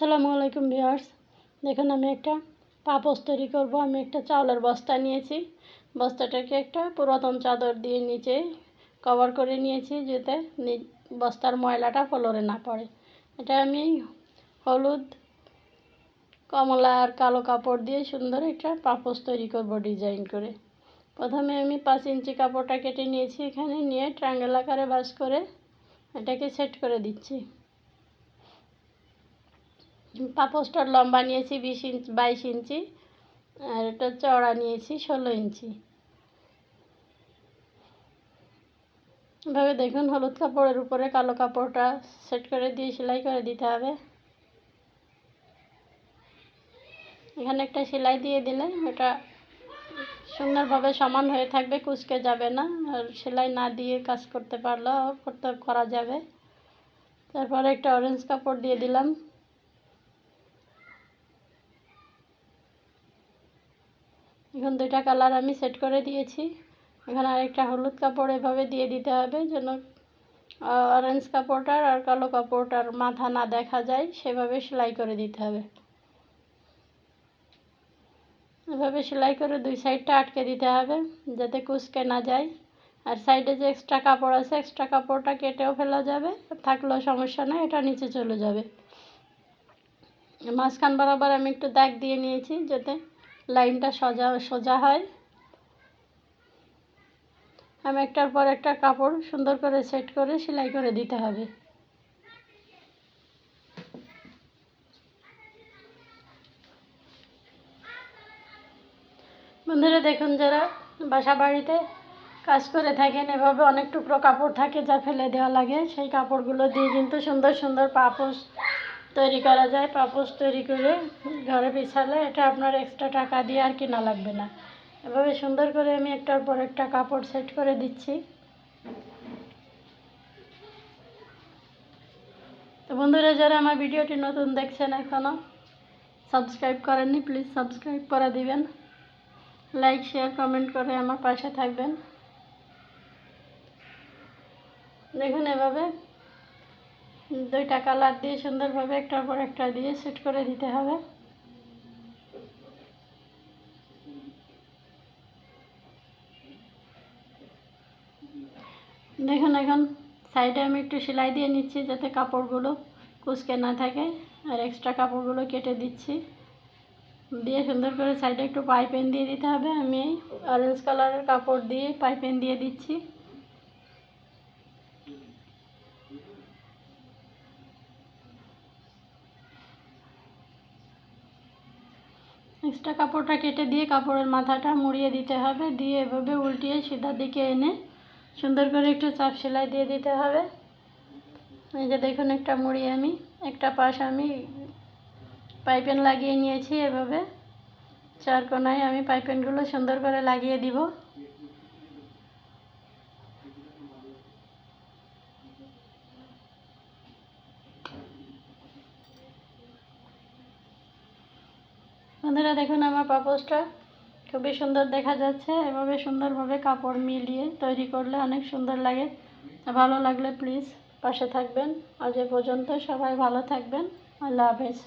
আসসালামু আলাইকুম ভিউয়ার্স। দেখুন, আমি একটা পাপোস তৈরি করব। আমি একটা চাউলের বস্তা নিয়েছি। বস্তাটাকে একটা পুরাতন চাদর দিয়ে নিচে কভার করে নিয়েছি যাতে বস্তার ময়লাটা ফ্লোরে না পড়ে। এটা আমি হলুদ, কমলা আর কালো কাপড় দিয়ে সুন্দর একটা পাপোস তৈরি করব ডিজাইন করে। প্রথমে আমি পাঁচ ইঞ্চি কাপড়টা কেটে নিয়েছি। এখানে নিয়ে ট্রাঙ্গেল আকারে ভাস করে এটাকে সেট করে দিচ্ছি। পাপোসটার লম্বা নিয়েছি বিশ ইঞ্চি, বাইশ ইঞ্চি, আর এটা চড়া নিয়েছি ষোলো ইঞ্চি। এভাবে দেখুন, হলুদ কাপড়ের উপরে কালো কাপড়টা সেট করে দিয়ে সেলাই করে দিতে হবে। এখানে একটা সেলাই দিয়ে দিলে এটা সুন্দরভাবে সমান হয়ে থাকবে, কুচকে যাবে না। আর সেলাই না দিয়ে কাজ করতে পারলেও করতে, করা যাবে। তারপরে একটা অরেঞ্জ কাপড় দিয়ে দিলাম। এখন দুইটা কালার আমি সেট করে দিয়েছি। এখানে আরেকটা হলুদ কাপড় এভাবে দিয়ে দিতে হবে যেন অরেঞ্জ কাপড়টার আর কালো কাপড়টার মাথা না দেখা যায়, সেভাবে সেলাই করে দিতে হবে। এভাবে সেলাই করে দুই সাইডটা আটকে দিতে হবে যাতে কুচকে না যায়। আর সাইডে যে এক্সট্রা কাপড় আছে এক্সট্রা কাপড়টা কেটেও ফেলা যাবে, থাকলেও সমস্যা নেই, এটা নিচে চলে যাবে। মাঝখান বরাবর আমি একটু দাগ দিয়ে নিয়েছি যাতে লাইনটা সোজা সোজা হয়। আমি একটার পর একটা কাপড় সুন্দর করে সেট করে সেলাই করে দিতে হবে। বন্ধুরা, দেখুন যারা বাসা বাড়িতে কাজ করে থাকেন, এভাবে অনেক টুকরো কাপড় থাকে যা ফেলে দেওয়া লাগে। সেই কাপড়গুলো দিয়ে কিন্তু সুন্দর সুন্দর পাপোশ তৈরি করা যায় পাপোস তৈরি করে ঘরে বিছালে এটা আপনার এক্সট্রা টাকা দিয়ে আর কেনা লাগবে না। এভাবে সুন্দর করে আমি একটার পর একটা কাপড় সেট করে দিচ্ছি। তো বন্ধুরা, যারা আমার ভিডিওটি নতুন দেখছেন এখনও সাবস্ক্রাইব করেননি প্লিজ সাবস্ক্রাইব করে দিবেন। লাইক শেয়ার কমেন্ট করে আমার পাশে থাকবেন। দেখুন এভাবে দুইটা কালার দিয়ে সুন্দরভাবে একটার পর একটা দিয়ে সেট করে দিতে হবে। দেখুন, এখন সাইডে আমি একটু সেলাই দিয়ে নিচ্ছি যাতে কাপড়গুলো কুচকে না থাকে, আর এক্সট্রা কাপড়গুলো কেটে দিচ্ছি। দিয়ে সুন্দর করে সাইডে একটু পাইপেন দিয়ে দিতে হবে। আমি অরেঞ্জ কালারের কাপড় দিয়ে পাইপেন দিয়ে দিচ্ছি। এক্সট্রা কাপড়টা কেটে দিয়ে কাপড়ের মাথাটা মুড়িয়ে দিতে হবে। দিয়ে এভাবে উল্টিয়ে সিধার দিকে এনে সুন্দর করে একটু চাপ সেলাই দিয়ে দিতে হবে। এই যে দেখুন, একটা মুড়ি আমি, একটা পাশ আমি পাইপেন লাগিয়ে নিয়েছি এভাবে। চার কোনায় আমি পাইপেনগুলো সুন্দর করে লাগিয়ে দিব। বন্ধুরা, দেখুন আমার পাপোসটা খুবই সুন্দর দেখা যাচ্ছে। এভাবে সুন্দরভাবে কাপড় মিলিয়ে তৈরি করলে অনেক সুন্দর লাগে। ভালো লাগলে প্লিজ পাশে থাকবেন। আজ এ পর্যন্ত সবাই ভালো থাকবেন। আল্লাহ হাফেজ।